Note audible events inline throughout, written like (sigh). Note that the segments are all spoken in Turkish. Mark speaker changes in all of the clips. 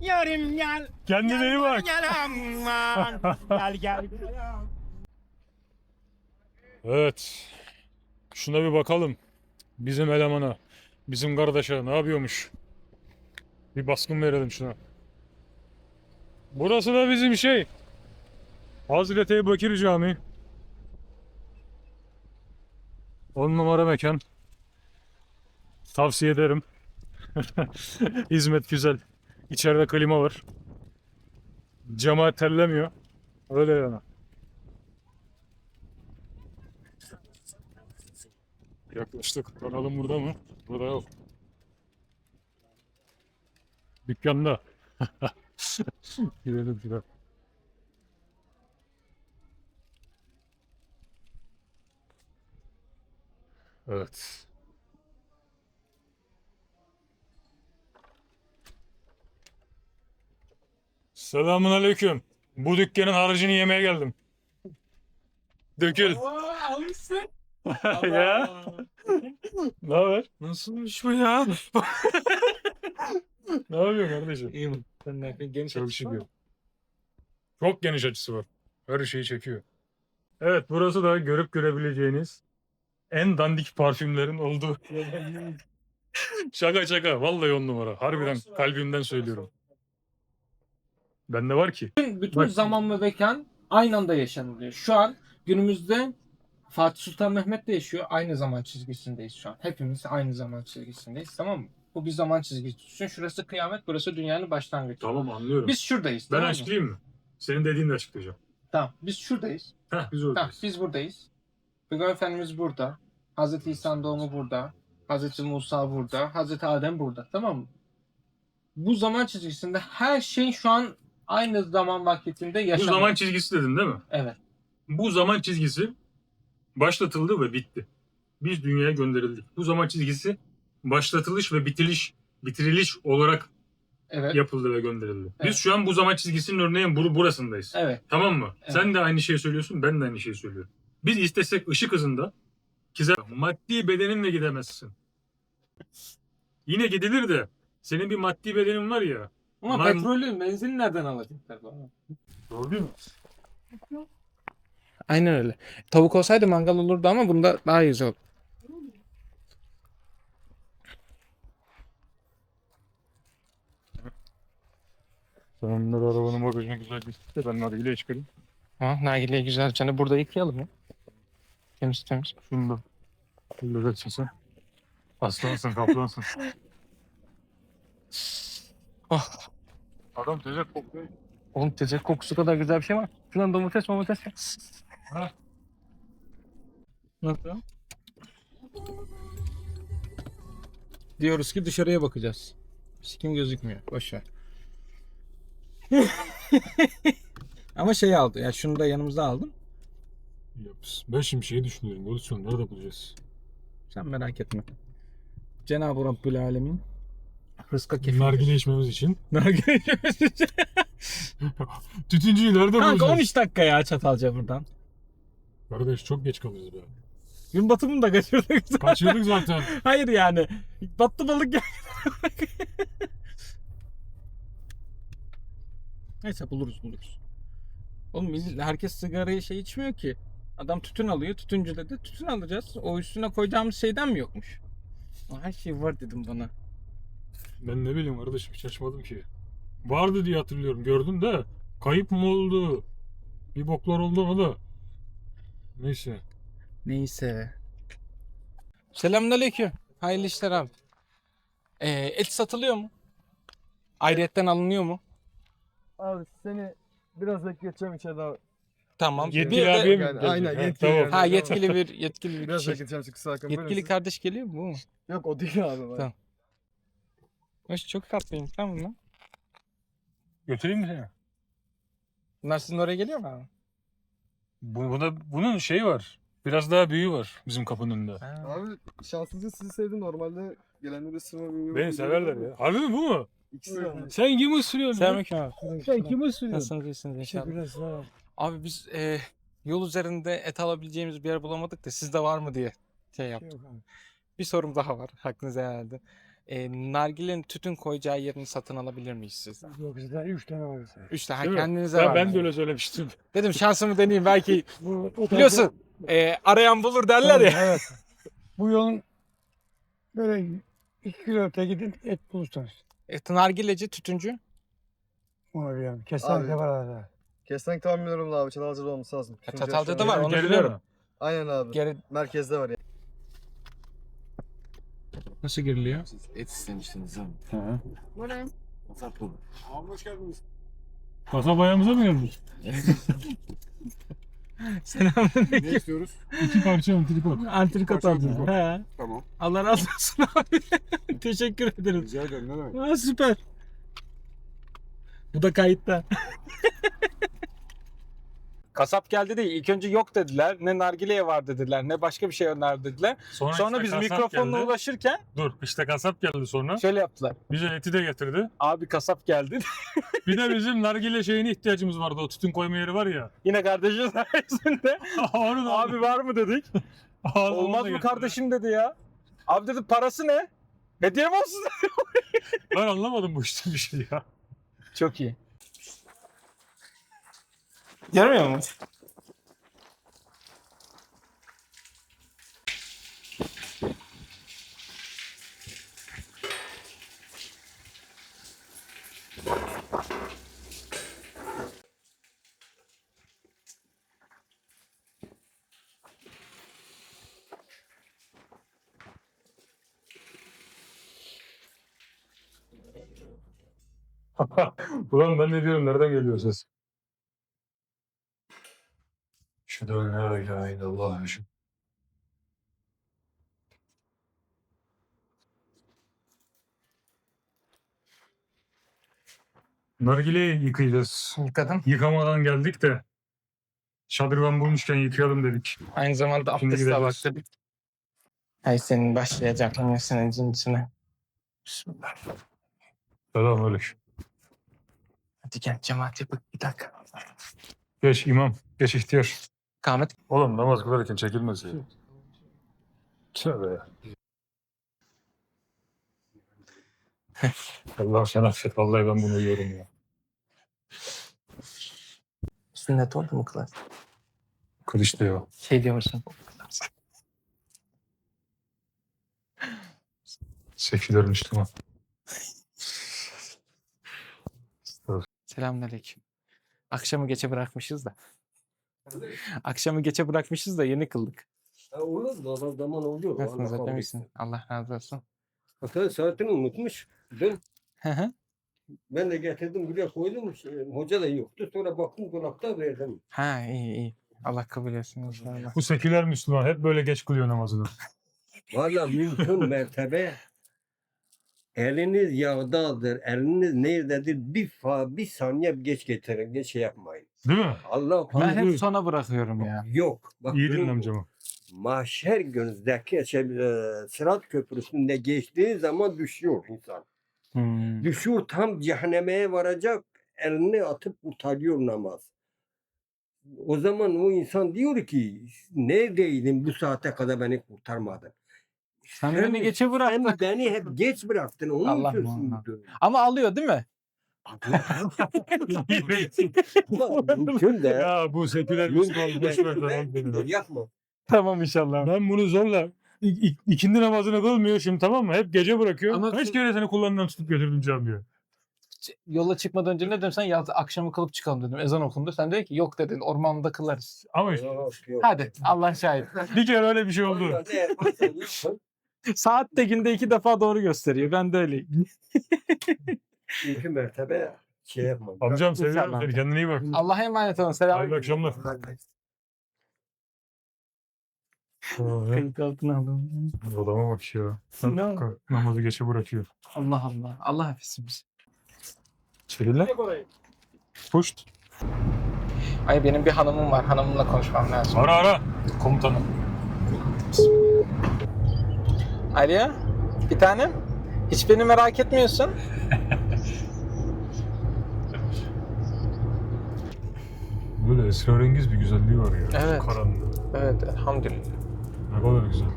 Speaker 1: Yarim gel.
Speaker 2: Kendine iyi bak.
Speaker 1: Gel aman. gel.
Speaker 2: Evet. Şuna bir bakalım. Bizim elemana, bizim kardeşe ne yapıyormuş? Bir baskın verelim şuna. Burası da bizim şey. Hazreti Ebu Bekir Camii. 10 numara mekan. Tavsiye ederim. (laughs) Hizmet güzel. İçeride klima var. Cemaat terlemiyor. Öyle yani. Yaklaştık. Bakalım burada mı? Burada yok. Dükkanda. (laughs) Girelim şuraya. Evet. Selamun aleyküm. Bu dükkanın harcını yemeye geldim. Dökül.
Speaker 1: almışsın. (laughs)
Speaker 2: ya. Ne haber?
Speaker 1: Nasılmış bu ya? (laughs)
Speaker 2: Ne yapıyorsun kardeşim?
Speaker 1: İyiyim. Sen ne yapıyorsun? Geniş
Speaker 2: Çok şükür. Çok geniş açısı var. Her şeyi çekiyor. Evet burası da görüp görebileceğiniz en dandik parfümlerin olduğu. (laughs) şaka şaka. Vallahi on numara. Harbiden kalbimden söylüyorum. Bende var ki.
Speaker 3: Bütün, bütün
Speaker 2: Bak-
Speaker 3: zaman ve mekan aynı anda yaşanılıyor. Şu an günümüzde Fatih Sultan Mehmet de yaşıyor. Aynı zaman çizgisindeyiz şu an. Hepimiz aynı zaman çizgisindeyiz tamam mı? Bu bir zaman çizgisi. Düşün şurası kıyamet, burası dünyanın başlangıcı.
Speaker 2: Tamam anlıyorum.
Speaker 3: Biz şuradayız.
Speaker 2: ben
Speaker 3: tamam
Speaker 2: açıklayayım mı? Senin dediğini de açıklayacağım.
Speaker 3: Tamam. Biz şuradayız.
Speaker 2: Heh biz
Speaker 3: Tamam.
Speaker 2: oradayız.
Speaker 3: Biz buradayız. Peygamber Efendimiz burada. Hazreti İsa'nın doğumu burada. Hazreti Musa burada. Hazreti Adem burada. Tamam mı? Bu zaman çizgisinde her şey şu an aynı zaman vakitinde
Speaker 2: Bu
Speaker 3: yaşanıyor.
Speaker 2: zaman çizgisi dedin değil mi?
Speaker 3: Evet.
Speaker 2: Bu zaman çizgisi başlatıldı ve bitti. Biz dünyaya gönderildik. Bu zaman çizgisi başlatılış ve bitiriş bitiriliş olarak
Speaker 3: Evet.
Speaker 2: yapıldı ve gönderildi.
Speaker 3: Evet.
Speaker 2: Biz şu an bu zaman çizgisinin örneğin bur burasındayız.
Speaker 3: Evet.
Speaker 2: Tamam mı?
Speaker 3: Evet.
Speaker 2: Sen de aynı şeyi söylüyorsun, ben de aynı şeyi söylüyorum. Biz istesek ışık hızında kize maddi bedeninle gidemezsin. Yine gidilir de senin bir maddi bedenin var ya.
Speaker 3: Ama
Speaker 2: Lan-
Speaker 3: petrolü, benzin nereden alacaklar? bana?
Speaker 2: Doğru değil mi?
Speaker 3: Aynen öyle. Tavuk olsaydı mangal olurdu ama bunda daha iyi oldu.
Speaker 2: Sen onları arabanın bagajına güzel de ben nargileyi çıkarayım.
Speaker 3: Ha, nargileyi güzel. Canı burada yıkayalım ya. Temiz temiz.
Speaker 2: Şunu da halledeceksin sen. Aslansın, kaplansın. (laughs)
Speaker 3: Oh.
Speaker 2: Adam tezek kokluyor.
Speaker 3: Oğlum tezek kokusu kadar güzel bir şey var. Şuradan domates domates. ya.
Speaker 2: Ha.
Speaker 3: Nasıl? Diyoruz ki dışarıya bakacağız. Sikim gözükmüyor. Boş ver. (laughs) Ama şey aldı. Ya şunu da yanımıza aldım.
Speaker 2: Yaps. Ben şimdi şeyi düşünüyorum. Yolu nerede bulacağız?
Speaker 3: Sen merak etme. Cenab-ı Rabbül Alemin rızka kefil.
Speaker 2: Nargile içmemiz için. (laughs)
Speaker 3: Nargile
Speaker 2: Tütüncüyü nerede
Speaker 3: Kanka
Speaker 2: bulacağız?
Speaker 3: 13 dakika ya Çatalca buradan.
Speaker 2: Kardeş çok geç kalıyoruz be.
Speaker 3: Gün batımını da kaçırdık.
Speaker 2: Kaçırdık zaten. (laughs)
Speaker 3: Hayır yani. Battı balık gel. Neyse buluruz buluruz. Oğlum herkes sigarayı şey içmiyor ki. Adam tütün alıyor. Tütüncü dedi. Tütün alacağız. O üstüne koyacağımız şeyden mi yokmuş? Her şey var dedim bana.
Speaker 2: Ben ne bileyim kardeşim hiç açmadım ki. Vardı diye hatırlıyorum. Gördüm de kayıp mı oldu? Bir boklar oldu ama da. Neyse.
Speaker 3: Neyse. Selamünaleyküm. Hayırlı işler abi. Ee, et satılıyor mu? Ayrıyetten alınıyor mu?
Speaker 4: Abi seni biraz bekleteceğim içeride abi.
Speaker 3: Tamam.
Speaker 2: Yetkili
Speaker 3: Bir
Speaker 2: mi
Speaker 4: Yani aynen,
Speaker 2: Ha,
Speaker 4: yetkili
Speaker 2: tamam.
Speaker 3: Ha yetkili bir yetkili bir
Speaker 4: Biraz
Speaker 3: kişi.
Speaker 4: bekleteceğim çünkü sakın.
Speaker 3: Yetkili kardeş geliyor mu bu mu?
Speaker 4: Yok o değil abi.
Speaker 3: Tamam. Hoş çok tatlıyım tamam mı?
Speaker 2: Götüreyim mi seni?
Speaker 3: Bunlar sizin oraya geliyor mu abi?
Speaker 2: Bu, buna, bunun şeyi var. Biraz daha büyüğü var bizim kapının önünde.
Speaker 4: Abi şanssızca sizi sevdim. Normalde gelenleri ısırma bir
Speaker 2: Beni severler ya. Harbi mi bu mu?
Speaker 4: İkisi de abi.
Speaker 2: Sen kimi ısırıyorsun ya?
Speaker 3: Selamünaleyküm abi.
Speaker 2: Sen kimi ısırıyorsun?
Speaker 3: Nasılsınız iyisiniz inşallah.
Speaker 4: Teşekkürler sağ ol.
Speaker 3: Abi biz e, yol üzerinde et alabileceğimiz bir yer bulamadık da sizde var mı diye şey yaptık. Bir sorum daha var. Hakkınızı helal edin. E, nargilenin tütün koyacağı yerini satın alabilir miyiz sizden?
Speaker 5: Yok bizde 3 tane var.
Speaker 3: Üç tane
Speaker 2: Değil mi?
Speaker 3: kendinize
Speaker 2: Ya
Speaker 3: var.
Speaker 2: ben
Speaker 3: mı?
Speaker 2: de öyle söylemiştim. (laughs)
Speaker 3: Dedim şansımı deneyeyim belki (laughs)
Speaker 5: Bu, o
Speaker 3: biliyorsun e, arayan bulur derler ya.
Speaker 5: Evet. Bu yolun böyle 2 kilometre gidin et bulursunuz.
Speaker 3: E, nargileci, tütüncü.
Speaker 5: Onu biliyorum. Kesinlikle
Speaker 4: Abi.
Speaker 5: var arada.
Speaker 4: Kesinlikle tahmin ediyorum da abi. Çatalca'da olması lazım.
Speaker 3: Çatalca'da var, onu
Speaker 2: Geride
Speaker 3: biliyorum.
Speaker 2: mi?
Speaker 4: Aynen abi.
Speaker 3: Geri
Speaker 4: Merkezde var ya.
Speaker 3: Nasıl giriliyor?
Speaker 6: Et istemiştiniz değil mi?
Speaker 7: Buradayım.
Speaker 6: Kasap bu.
Speaker 2: Kasap ayağımıza mı geldik? (laughs)
Speaker 3: Selamünaleyküm.
Speaker 6: Ne istiyoruz?
Speaker 2: İki parça antrikot.
Speaker 3: Antrikot aldın. He.
Speaker 6: Tamam.
Speaker 3: Allah razı olsun abi. (laughs) Teşekkür ederim.
Speaker 6: Rica ederim ne demek?
Speaker 3: Ha, süper. Bu da kayıtta. (laughs) Kasap geldi değil. İlk önce yok dediler. Ne nargileye var dediler. Ne başka bir şey önerdiler.
Speaker 2: Sonra,
Speaker 3: Sonra
Speaker 2: işte
Speaker 3: biz
Speaker 2: kasap
Speaker 3: mikrofonla
Speaker 2: geldi.
Speaker 3: ulaşırken
Speaker 2: Dur işte kasap geldi sonra.
Speaker 3: şöyle yaptılar.
Speaker 2: Bize eti de getirdi.
Speaker 3: Abi kasap geldi.
Speaker 2: Bir de bizim nargile şeyine ihtiyacımız vardı. O tütün koyma yeri var ya. (laughs)
Speaker 3: Yine kardeşin sayesinde. (laughs)
Speaker 2: Onu da
Speaker 3: Abi var mı dedik. (laughs) Olmaz mı
Speaker 2: getirdi.
Speaker 3: kardeşim dedi ya. Abi dedi parası ne? Hediye mi olsun?
Speaker 2: Ben anlamadım bu işte bir şey ya.
Speaker 3: Çok iyi. Görmüyor musun? (laughs)
Speaker 2: Ulan ben ne diyorum nereden geliyor ses? Şu da la ilahe illallah. Şu- Nargileyi yıkayacağız.
Speaker 3: Yıkadım.
Speaker 2: Yıkamadan geldik de şadırvan bulmuşken yıkayalım dedik.
Speaker 3: Aynı zamanda
Speaker 2: Şimdi
Speaker 3: abdest de
Speaker 2: gideceğiz.
Speaker 3: vakti. Hay senin başlayacak yine senin cinsine. Bismillah.
Speaker 2: Selamünaleyküm.
Speaker 3: Hadi gel cemaat yapıp bir dakika.
Speaker 2: Geç imam, geç ihtiyar.
Speaker 3: Kamet.
Speaker 2: Oğlum namaz kılarken çekilmez ya. Tövbe ya. (laughs) Allah sen affet. Vallahi ben bunu uyuyorum ya.
Speaker 3: Sünnet oldu mu kılar?
Speaker 2: Kılıç diyor.
Speaker 3: Şey diyorsun.
Speaker 2: Seküler Müslüman.
Speaker 3: Selamünaleyküm. Akşamı geçe bırakmışız da. Akşamı geçe bırakmışız da yeni kıldık.
Speaker 8: Ha, olur da adam zaman oluyor.
Speaker 3: Nasılsınız
Speaker 8: Allah etsin.
Speaker 3: Allah razı olsun.
Speaker 8: Hatta saatini unutmuş. Dün
Speaker 3: Hı hı.
Speaker 8: ben de getirdim buraya koydum. Şey, Hoca da yoktu. Sonra baktım dolapta verdim.
Speaker 3: ha iyi iyi. Allah kabul etsin inşallah.
Speaker 2: Bu seküler Müslüman hep böyle geç kılıyor namazını.
Speaker 8: Valla mümkün mertebe eliniz yağdadır, eliniz nerededir bir fa, bir saniye geç getirin, geç şey yapmayın.
Speaker 2: Değil mi?
Speaker 8: Allah
Speaker 3: Ben hep
Speaker 2: buyur.
Speaker 3: sona bırakıyorum ya.
Speaker 8: yok. Bak,
Speaker 2: İyi dinle amcamı.
Speaker 8: Mahşer günü zeki, şey, e, Sırat Köprüsü'nde geçtiği zaman düşüyor insan.
Speaker 3: Hmm.
Speaker 8: Düşüyor tam cehennemeye varacak elini atıp kurtarıyor namaz. O zaman o insan diyor ki neredeydin bu saate kadar beni kurtarmadın.
Speaker 3: Sen beni geçe bıraktın.
Speaker 8: Sen beni hep geç bıraktın. Onun
Speaker 3: Allah
Speaker 8: sürdün.
Speaker 3: Ama alıyor değil mi? (laughs)
Speaker 8: Mümkün de.
Speaker 2: ya bu seküler Müslüman boş ver beni. (laughs)
Speaker 8: Yapma.
Speaker 3: Tamam inşallah.
Speaker 2: Ben bunu zorla ik- ikindi namazını kılmıyor şimdi tamam mı? Hep gece bırakıyor.
Speaker 3: Ama
Speaker 2: Kaç kere seni kullanından tutup götürdüm camiye.
Speaker 3: Yola çıkmadan önce ne dedim sen yaz akşamı kılıp çıkalım dedim. Ezan okundu. Sen dedin ki yok dedin ormanda kılarız.
Speaker 2: Ama işte
Speaker 8: Yok, yok.
Speaker 3: Hadi Allah şahit.
Speaker 2: bir kere öyle bir şey oldu. (laughs)
Speaker 3: Saat de günde iki defa doğru gösteriyor. Ben de öyleyim. (laughs)
Speaker 8: Mümkün mertebe şey yapma.
Speaker 2: Amcam seviyorum seni kendine iyi bak.
Speaker 3: Allah'a emanet olun. Selam.
Speaker 2: Hayırlı akşamlar.
Speaker 3: Kayıt altına alın.
Speaker 2: Adama bak ya.
Speaker 3: Ne oldu?
Speaker 2: Namazı geçe bırakıyor.
Speaker 3: Allah Allah. Allah hafizimiz.
Speaker 2: Çekil lan. Puşt.
Speaker 3: Ay benim bir hanımım var. Hanımımla konuşmam lazım.
Speaker 2: Ara ara. Komutanım.
Speaker 3: Alo. Bir tanem. Hiç beni merak etmiyorsun.
Speaker 2: Böyle esrarengiz bir güzelliği var ya.
Speaker 3: Evet.
Speaker 2: Karanlığı.
Speaker 3: Evet elhamdülillah.
Speaker 2: Ne kadar güzel.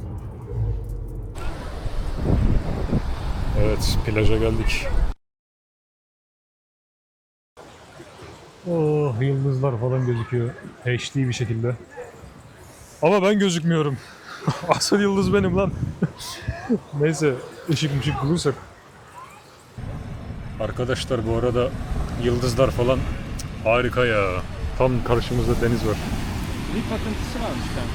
Speaker 2: Evet, plaja geldik. Oh, yıldızlar falan gözüküyor. HD bir şekilde. Ama ben gözükmüyorum. (laughs) Asıl yıldız benim lan. Neyse, ışık mışık bulursak. Arkadaşlar bu arada yıldızlar falan harika ya. Tam karşımızda deniz var.
Speaker 3: Bir patıntısı varmış ben.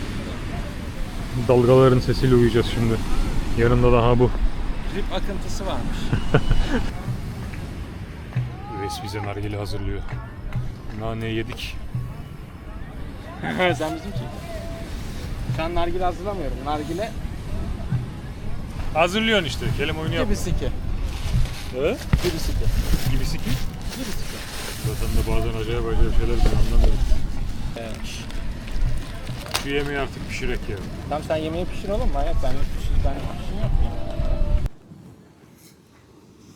Speaker 2: Dalgaların sesiyle uyuyacağız şimdi. Yanında daha bu.
Speaker 3: Drip akıntısı varmış. (laughs)
Speaker 2: Reis bize nargile hazırlıyor. Nane yedik. (laughs)
Speaker 3: Sen bizim çekin. Şu an nargile hazırlamıyorum. Nargile
Speaker 2: Hazırlıyorsun işte. Kelime oyunu yap.
Speaker 3: gibisi ki.
Speaker 2: He?
Speaker 3: Gibisi ki.
Speaker 2: Gibisi ki.
Speaker 3: Gibisi ki.
Speaker 2: Zaten de bazen acayip acayip şeyler ben anlamıyorum.
Speaker 3: Evet.
Speaker 2: Şu yemeği artık pişirek ya.
Speaker 3: Tamam sen yemeği pişir oğlum manyak. Ben pişir, ben pişir yok ya.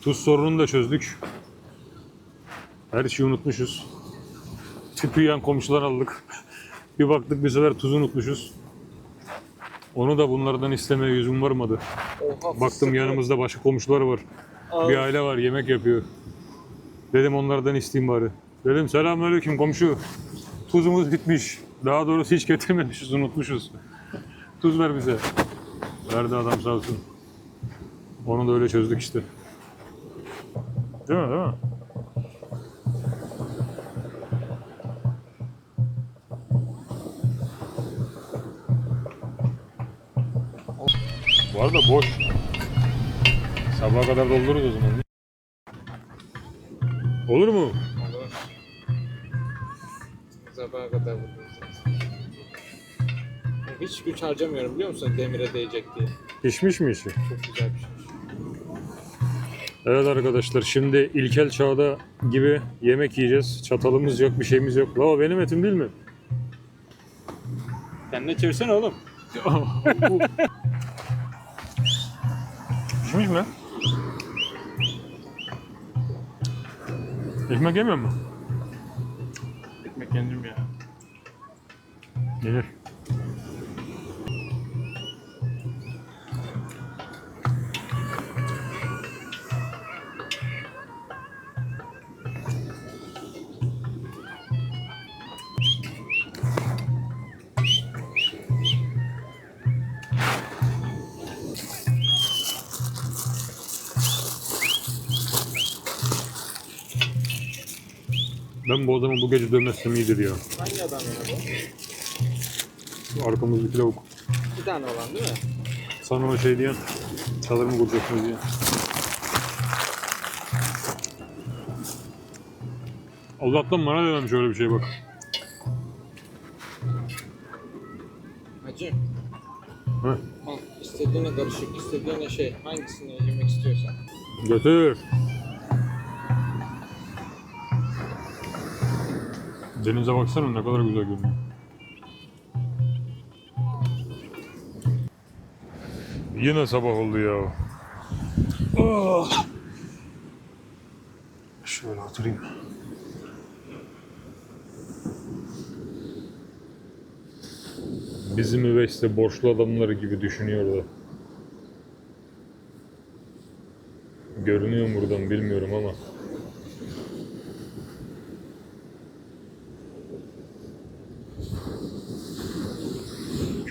Speaker 2: Tuz sorununu da çözdük. Her şeyi unutmuşuz. Tüpü yan komşular aldık. (laughs) bir baktık bir sefer tuzu unutmuşuz. Onu da bunlardan istemeye yüzüm varmadı. Baktım yanımızda başka komşular var. Bir aile var yemek yapıyor. Dedim onlardan isteyeyim bari. Dedim selamünaleyküm komşu. Tuzumuz bitmiş. Daha doğrusu hiç getirmemişiz unutmuşuz. Tuz ver bize. Verdi adam sağ olsun. Onu da öyle çözdük işte. Değil mi değil mi? Bu arada boş. Sabaha kadar doldururuz o zaman. Olur mu?
Speaker 3: Sabaha kadar buradayız. Hiç güç harcamıyorum biliyor musun demire değecek diye.
Speaker 2: Pişmiş mi işi?
Speaker 3: Çok güzel şey.
Speaker 2: Evet arkadaşlar şimdi ilkel çağda gibi yemek yiyeceğiz. Çatalımız yok bir şeyimiz yok. Lava benim etim değil mi?
Speaker 3: Kendine çevirsene oğlum. (laughs)
Speaker 2: Pişmiş mi? Ekmek yemiyor mu?
Speaker 3: Ekmek kendim ya.
Speaker 2: Yenir. Ben bu adamı bu gece dövmezsem iyidir ya.
Speaker 3: Hangi adam ya bu?
Speaker 2: Arkamızdaki lavuk.
Speaker 3: Bir tane olan değil mi?
Speaker 2: Sana o şey diyen, çadırımı kuracaksınız diye. Allah'tan bana dememiş öyle bir şey bak.
Speaker 3: Hacı.
Speaker 2: Heh.
Speaker 3: Al istediğine karışık, istediğine şey. Hangisini yemek istiyorsan.
Speaker 2: Götür. Denize baksana ne kadar güzel görünüyor. Yine sabah oldu ya. Ah. Şöyle oturayım. Bizim üveyste borçlu adamları gibi düşünüyor da. Görünüyor mu buradan bilmiyorum ama.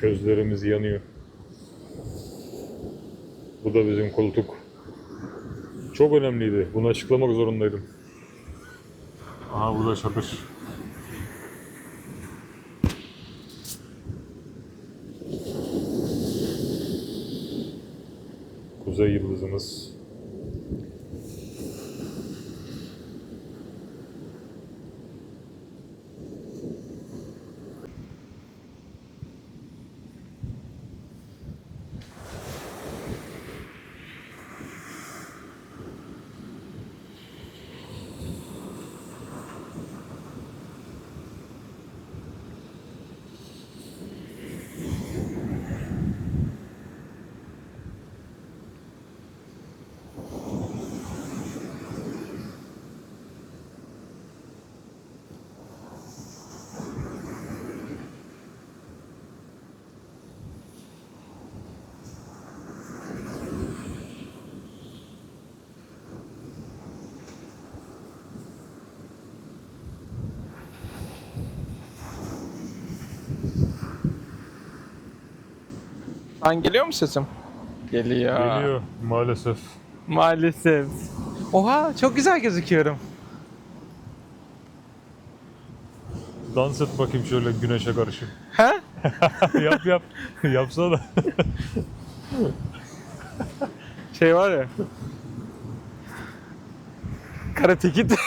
Speaker 2: Közlerimiz yanıyor. Bu da bizim koltuk. Çok önemliydi. Bunu açıklamak zorundaydım. Aha bu da çakış. Kuzey yıldızımız.
Speaker 3: Lan geliyor mu sesim? Geliyor.
Speaker 2: Geliyor maalesef.
Speaker 3: Maalesef. Oha çok güzel gözüküyorum.
Speaker 2: Dans et bakayım şöyle güneşe karşı.
Speaker 3: He? (laughs)
Speaker 2: yap yap. Yapsana.
Speaker 3: Şey var ya. Karate Kid. (laughs)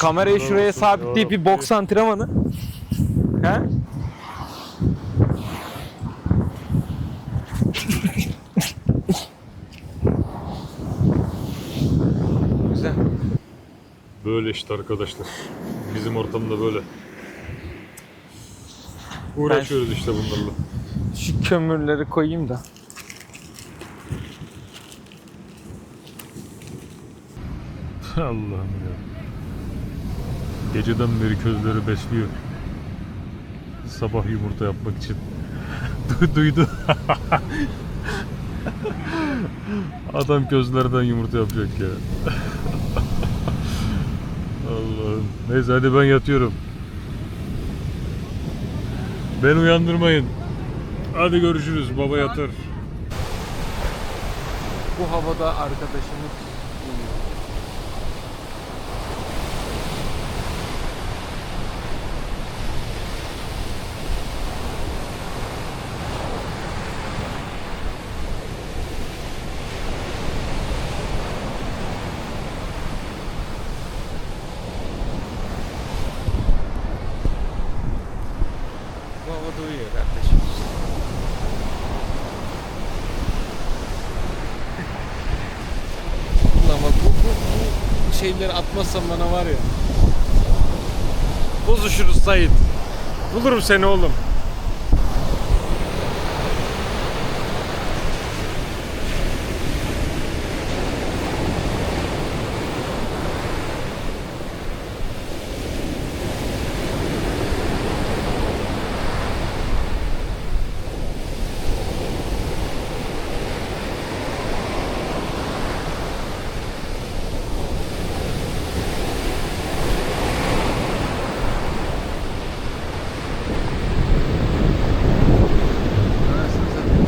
Speaker 3: Kamerayı şuraya sabitleyip bir boks antrenmanı. He? Güzel.
Speaker 2: Böyle işte arkadaşlar. Bizim ortamda böyle. Uğraşıyoruz işte bunlarla.
Speaker 3: Şu kömürleri koyayım da. (laughs)
Speaker 2: Allah'ım ya. Geceden beri közleri besliyor. Sabah yumurta yapmak için. (laughs) Du- Duydu. (laughs) Adam közlerden yumurta yapacak ya. Allah'ım. Neyse hadi ben yatıyorum. Beni uyandırmayın. Hadi görüşürüz. Baba yatar.
Speaker 3: Bu havada arkadaşımız uyuyor. Bu havada uyuyor kardeşimiz. Ulan bak bu, bu, bu şeyleri atmazsan bana var ya. Bozuşuruz Sait. Bulurum seni oğlum.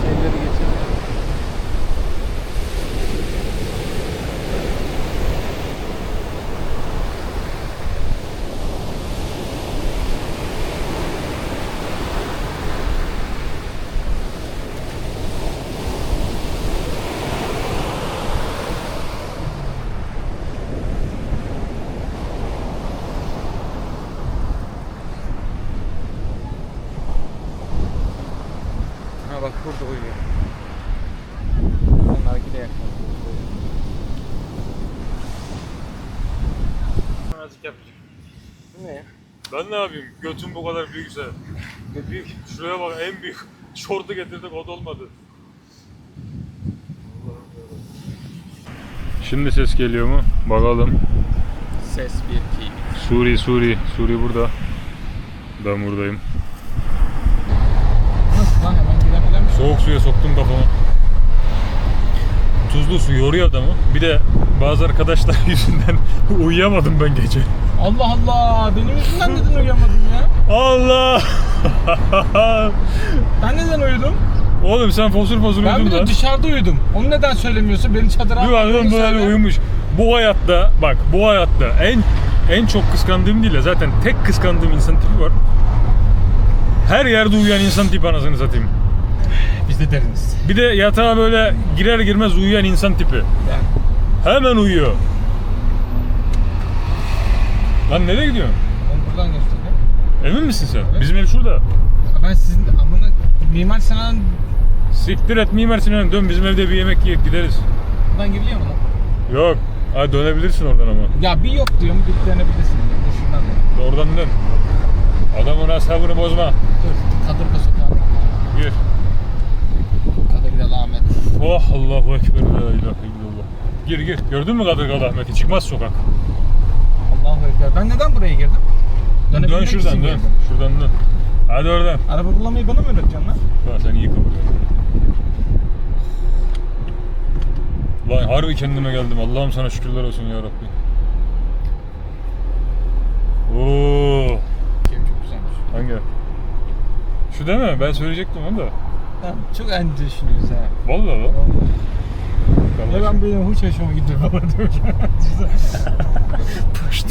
Speaker 3: Şeyleri geçelim. Ha bak burada uyuyor. Ben nargile yakın.
Speaker 2: Azıcık yapacağım.
Speaker 3: Bu ne ya?
Speaker 2: Ben ne yapayım? Götüm bu kadar büyükse. Büyük. Şuraya bak en büyük. (laughs) Şortu getirdik o da olmadı. Şimdi ses geliyor mu? Bakalım.
Speaker 3: Ses 1 2
Speaker 2: Suri, Suri. Suri burada. Ben buradayım.
Speaker 3: Nasıl lan hemen girebilir misin?
Speaker 2: Soğuk suya soktum kafamı. Tuzlu su yoruyor adamı. Bir de bazı arkadaşlar (laughs) yüzünden uyuyamadım ben gece.
Speaker 3: Allah Allah benim yüzümden neden uyuyamadın ya?
Speaker 2: Allah!
Speaker 3: Ben neden uyudum?
Speaker 2: Oğlum sen fosur fosur
Speaker 3: Ben
Speaker 2: uyudun
Speaker 3: de
Speaker 2: lan.
Speaker 3: dışarıda uyudum. Onu neden söylemiyorsun? Beni çadıra
Speaker 2: Bir adam böyle
Speaker 3: söyle.
Speaker 2: uyumuş. Bu hayatta bak bu hayatta en en çok kıskandığım değil de zaten tek kıskandığım insan tipi var. Her yerde uyuyan insan tipi anasını satayım.
Speaker 3: Biz de deriniz.
Speaker 2: Bir de yatağa böyle girer girmez uyuyan insan tipi.
Speaker 3: Ben.
Speaker 2: Hemen uyuyor. Lan nereye gidiyorsun?
Speaker 3: Onu buradan göstereyim.
Speaker 2: Emin misin sen?
Speaker 3: Evet.
Speaker 2: Bizim ev şurada.
Speaker 3: Ben sizin de amına Mimar Sinan
Speaker 2: Siktir et Mimar Sinan dön bizim evde bir yemek yiyip gideriz.
Speaker 3: buradan giriliyor mu lan?
Speaker 2: Yok. Ha dönebilirsin oradan ama.
Speaker 3: Ya bir yok diyorum bir denebilirsin. Dur şuradan da.
Speaker 2: Oradan dön. Adamın asabını bozma.
Speaker 3: Dur. Kadırga sokağına gidiyor.
Speaker 2: Gir.
Speaker 3: Kadırga Ahmet.
Speaker 2: Oh Allahu Ekber la ilahe illallah. Gir gir. Gördün mü Kadırgalı Ahmet'i? Çıkmaz sokak.
Speaker 3: Allahu Ekber. Ben neden buraya girdim?
Speaker 2: Dön
Speaker 3: Dönebilmek için
Speaker 2: şuradan dön.
Speaker 3: girdim.
Speaker 2: Şuradan dön. Hadi oradan.
Speaker 3: Araba kullanmayı bana mı öğreteceksin lan?
Speaker 2: Lan sen iyi kıvırıyorsun. Lan harbi kendime geldim. Allah'ım sana şükürler olsun ya Rabbi. Oo.
Speaker 3: Kim çok güzelmiş.
Speaker 2: Hangi? Şu değil mi? Ben söyleyecektim onu da.
Speaker 1: Tamam, çok aynı düşünüyoruz ha.
Speaker 2: Vallahi lan.
Speaker 1: Ya ben benim hiç hoşuma gidiyor falan (laughs) diyor. (laughs) Puşt.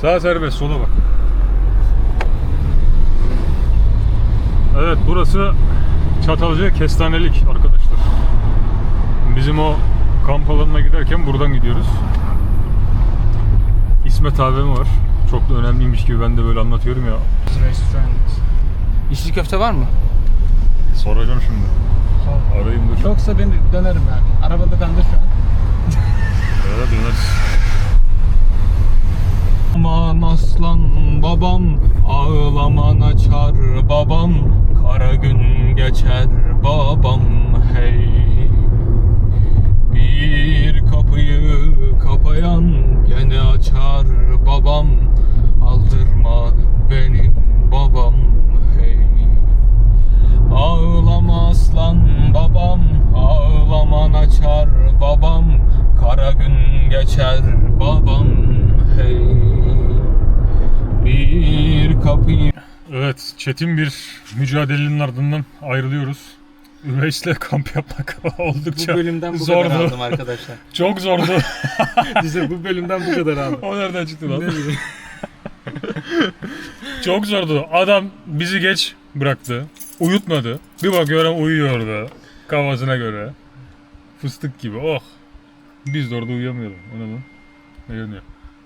Speaker 2: Sağ serbest, sola bak. Evet, burası Çatalca Kestanelik arkadaşlar. Bizim o kamp alanına giderken buradan gidiyoruz. İsmet abim var. Çok da önemliymiş gibi ben de böyle anlatıyorum ya.
Speaker 3: İçli köfte var mı?
Speaker 2: Soracağım şimdi. Arayayım dur.
Speaker 3: Yoksa ben dönerim yani. Arabada bende şu an. (laughs)
Speaker 2: Evet döneriz.
Speaker 3: Aman aslan babam, ağlaman açar babam, kara gün geçer babam hey. Bir kapıyı kapayan gene açar babam, aldırma benim babam. Ağlama aslan babam, ağlaman açar babam, kara gün geçer babam hey. Bir kapıyı
Speaker 2: Evet, çetin bir mücadelenin ardından ayrılıyoruz. Üveys'le kamp yapmak (laughs) oldukça
Speaker 3: bölümden bu
Speaker 2: zordu.
Speaker 3: kadar aldım arkadaşlar.
Speaker 2: Çok zordu.
Speaker 3: Size bu bölümden bu kadar aldım. (laughs) (laughs)
Speaker 2: o nereden çıktı lan? Çok zordu. Adam bizi geç bıraktı. Uyutmadı. Bir bakıyorum uyuyordu. Kafasına göre. Fıstık gibi. Oh. Biz de orada uyuyamıyorduk. O ne lan? Ne yanıyor?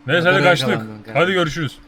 Speaker 2: Neyse hadi kaçtık. Hadi görüşürüz.